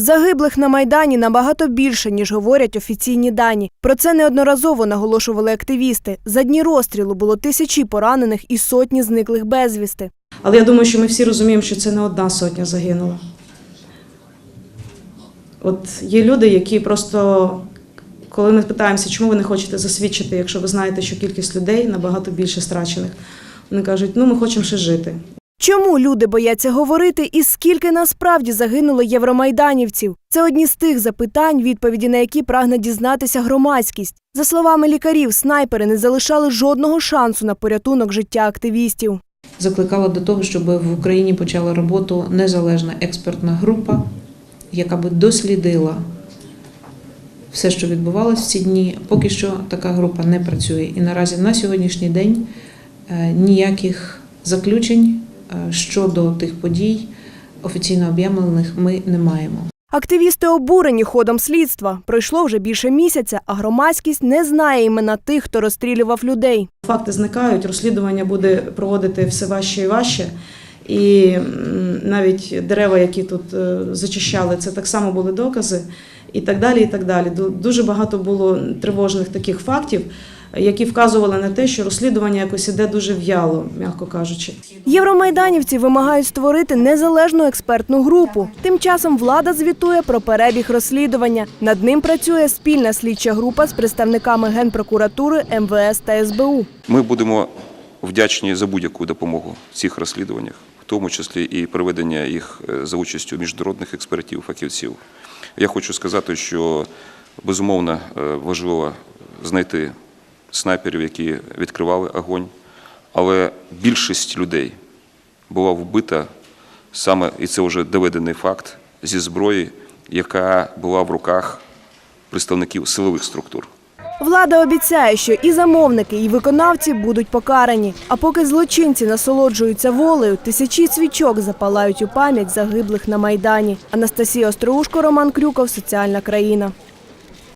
Загиблих на майдані набагато більше, ніж говорять офіційні дані. Про це неодноразово наголошували активісти. За дні розстрілу було тисячі поранених і сотні зниклих безвісти. Але я думаю, що ми всі розуміємо, що це не одна сотня загинула. От є люди, які просто, коли ми питаємося, чому ви не хочете засвідчити, якщо ви знаєте, що кількість людей набагато більше страчених, вони кажуть, ну ми хочемо ще жити. Чому люди бояться говорити і скільки насправді загинуло євромайданівців? Це одні з тих запитань, відповіді на які прагне дізнатися громадськість. За словами лікарів, снайпери не залишали жодного шансу на порятунок життя активістів. закликала до того, щоб в Україні почала роботу незалежна експертна група, яка би дослідила все, що відбувалося в ці дні. Поки що така група не працює. І наразі на сьогоднішній день е, ніяких заключень щодо тих подій офіційно об'явлених ми не маємо. Активісти обурені ходом слідства. Пройшло вже більше місяця, а громадськість не знає імена тих, хто розстрілював людей. Факти зникають, розслідування буде проводити все важче і важче. І навіть дерева, які тут е, зачищали, це так само були докази, і так далі. І так далі. Ду- Дуже багато було тривожних таких фактів, які вказували на те, що розслідування якось іде дуже в'яло, м'яко кажучи. Євромайданівці вимагають створити незалежну експертну групу. Тим часом влада звітує про перебіг розслідування. Над ним працює спільна слідча група з представниками Генпрокуратури, МВС та СБУ. Ми будемо вдячні за будь-яку допомогу в цих розслідуваннях, в тому числі і проведення їх е, за участю міжнародних експертів, фахівців. Я хочу сказати, що безумовно е, важливо знайти снайперів, які відкривали огонь, але більшість людей була вбита саме, і це вже доведений факт, зі зброї, яка була в руках представників силових структур. Влада обіцяє, що і замовники, і виконавці будуть покарані. А поки злочинці насолоджуються волею, тисячі свічок запалають у пам'ять загиблих на майдані. Анастасія Остроушко, Роман Крюков, Соціальна країна.